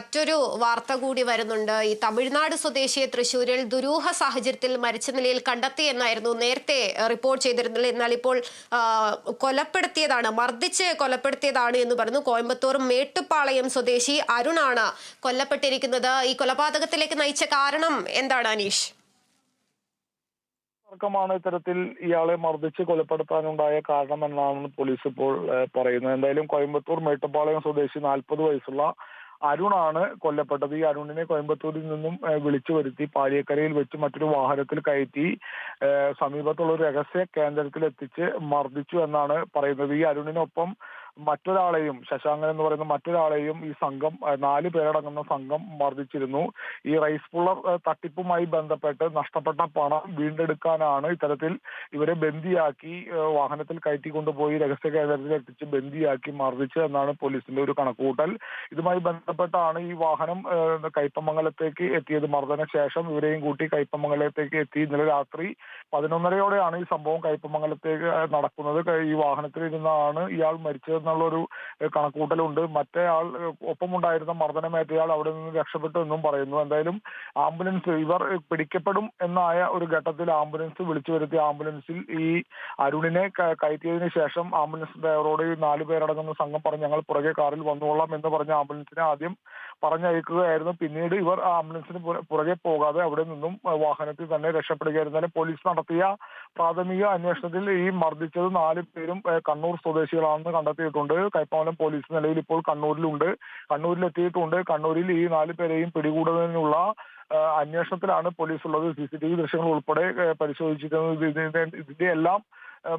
മറ്റൊരു വാർത്ത കൂടി വരുന്നുണ്ട്. ഈ തമിഴ്നാട് സ്വദേശിയെ തൃശൂരിൽ ദുരൂഹ സാഹചര്യത്തിൽ മരിച്ച നിലയിൽ കണ്ടെത്തി എന്നായിരുന്നു നേരത്തെ റിപ്പോർട്ട് ചെയ്തിരുന്നത്. എന്നാൽ ഇപ്പോൾ കൊലപ്പെടുത്തിയതാണ് മർദ്ദിച്ച് കൊലപ്പെടുത്തിയതാണ് എന്ന് പറഞ്ഞു കോയമ്പത്തൂർ മേട്ടുപ്പാളയം സ്വദേശി അരുണാണ് കൊല്ലപ്പെട്ടിരിക്കുന്നത്. ഈ കൊലപാതകത്തിലേക്ക് നയിച്ച കാരണം എന്താണ് അനീഷ്? തർക്കമാണ് ഇത്തരത്തിൽ ഇയാളെ മർദ്ദിച്ച് കൊലപ്പെടുത്താനുണ്ടായ കാരണം എന്നാണ് പോലീസ് ഇപ്പോൾ പറയുന്നത്. എന്തായാലും കോയമ്പത്തൂർ മേട്ടുപ്പാളയം സ്വദേശി നാൽപ്പത് വയസ്സുള്ള അരുണാണ് കൊല്ലപ്പെട്ടത്. ഈ അരുണിനെ കോയമ്പത്തൂരിൽ നിന്നും വിളിച്ചു വരുത്തി പാലിയക്കരയിൽ വെച്ച് മറ്റൊരു വാഹനത്തിൽ കയറ്റി സമീപത്തുള്ള ഒരു രഹസ്യ കേന്ദ്രത്തിൽ എത്തിച്ച് മർദ്ദിച്ചു എന്നാണ് പറയുന്നത്. ഈ അരുണിനൊപ്പം മറ്റൊരാളെയും ശശാങ്കൻ എന്ന് പറയുന്ന മറ്റൊരാളെയും ഈ സംഘം നാല് പേരടങ്ങുന്ന സംഘം മർദ്ദിച്ചിരുന്നു. ഈ റൈസ് പുള്ളർ തട്ടിപ്പുമായി ബന്ധപ്പെട്ട് നഷ്ടപ്പെട്ട പണം വീണ്ടെടുക്കാനാണ് ഇത്തരത്തിൽ ഇവരെ ബന്ദിയാക്കി വാഹനത്തിൽ കയറ്റി കൊണ്ടുപോയി രഹസ്യ കേന്ദ്രത്തിൽ എത്തിച്ച് ബന്ദിയാക്കി മർദ്ദിച്ചു എന്നാണ് പോലീസിന്റെ ഒരു കണക്കുകൂട്ടൽ. ഇതുമായി ബന്ധപ്പെട്ടാണ് ഈ വാഹനം കൈപ്പമംഗലത്തേക്ക് എത്തിയത്. മർദ്ദന ശേഷം ഇവരെയും കൂട്ടി കയ്പമംഗലത്തേക്ക് എത്തി. ഇന്നലെ രാത്രി പതിനൊന്നരയോടെയാണ് ഈ സംഭവം കയ്പമംഗലത്തേക്ക് നടക്കുന്നത്. ഈ വാഹനത്തിൽ ഇരുന്നാണ് ഇയാൾ മരിച്ചതെന്നുള്ള ഒരു കണക്കൂട്ടലുണ്ട്. മറ്റേ ആൾ ഒപ്പമുണ്ടായിരുന്ന മർദ്ദനമേറ്റയാൾ അവിടെ നിന്ന് രക്ഷപ്പെട്ടു എന്നും പറയുന്നു. എന്തായാലും ആംബുലൻസ് ഇവർ പിടിക്കപ്പെടും എന്നായ ഒരു ഘട്ടത്തിൽ ആംബുലൻസ് വിളിച്ചു വരുത്തിയ ആംബുലൻസിൽ ഈ അരുണിനെ കയറ്റിയതിനു ശേഷം ആംബുലൻസ് ഡ്രൈവറോട് നാല് പേരടങ്ങുന്ന സംഘം പറഞ്ഞു ഞങ്ങൾ പുറകെ കാറിൽ വന്നോളാം എന്ന് പറഞ്ഞ ആംബുലൻസിനെ ആദ്യം പറഞ്ഞയക്കുകയായിരുന്നു. പിന്നീട് ഇവർ ആംബുലൻസിന് പുറകെ പോകാതെ അവിടെ നിന്നും വാഹനത്തിൽ തന്നെ രക്ഷപ്പെടുകയായിരുന്നു. പോലീസ് നടത്തിയ പ്രാഥമിക അന്വേഷണത്തിൽ ഈ മർദ്ദിച്ചത് നാല് പേരും കണ്ണൂർ സ്വദേശികളാണെന്ന് കണ്ടെത്തിയിട്ടുണ്ട്. കൈപ്പാവലം പോലീസ് നിലയിൽ ഇപ്പോൾ കണ്ണൂരിലുണ്ട്. കണ്ണൂരിൽ എത്തിയിട്ടുണ്ട് കണ്ണൂരിൽ ഈ നാല് പേരെയും പിടികൂടുന്നതിനുള്ള അന്വേഷണത്തിലാണ് പോലീസ് ഉള്ളത് സി സി ടി വി ദൃശ്യങ്ങൾ ഉൾപ്പെടെ പരിശോധിച്ചിരുന്നത് ഇതിന്റെ എല്ലാം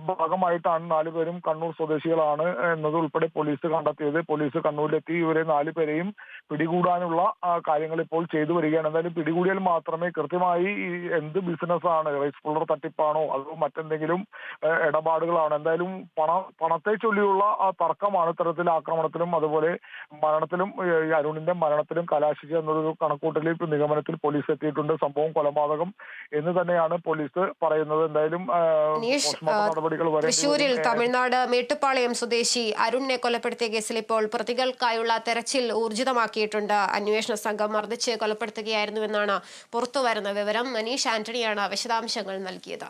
ഭാഗമായിട്ടാണ് നാലുപേരും കണ്ണൂർ സ്വദേശികളാണ് എന്നത് ഉൾപ്പെടെ പോലീസ് കണ്ടെത്തിയത്. പോലീസ് കണ്ണൂരിലെത്തി. ഇവരെ നാലുപേരെയും പിടികൂടാനുള്ള കാര്യങ്ങൾ ഇപ്പോൾ ചെയ്തു വരികയാണ്. എന്തായാലും പിടികൂടിയാൽ മാത്രമേ കൃത്യമായി എന്ത് ബിസിനസ്സാണ് റൈസ് പുള്ളർ തട്ടിപ്പാണോ അതോ മറ്റെന്തെങ്കിലും ഇടപാടുകളാണോ എന്തായാലും പണ പണത്തെ ചൊല്ലിയുള്ള തർക്കമാണ് ഇത്തരത്തിൽ ആക്രമണത്തിലും അതുപോലെ മരണത്തിലും അരുണിന്റെ മരണത്തിലും കലാശിച്ച എന്നൊരു കണക്കൂട്ടലിൽ നിഗമനത്തിൽ പോലീസ് എത്തിയിട്ടുണ്ട്. സംഭവം കൊലപാതകം എന്ന് തന്നെയാണ് പോലീസ് പറയുന്നത്. എന്തായാലും തൃശൂരിൽ തമിഴ്നാട് മേട്ടുപ്പാളയം സ്വദേശി അരുണിനെ കൊലപ്പെടുത്തിയ കേസിൽ ഇപ്പോൾ പ്രതികൾക്കായുള്ള തെരച്ചിൽ ഊർജിതമാക്കിയിട്ടുണ്ട്. അന്വേഷണ സംഘം മർദ്ദിച്ച് കൊലപ്പെടുത്തുകയായിരുന്നുവെന്നാണ് പുറത്തുവരുന്ന വിവരം. മനീഷ് ആന്റണിയാണ് വിശദാംശങ്ങൾ നൽകിയത്.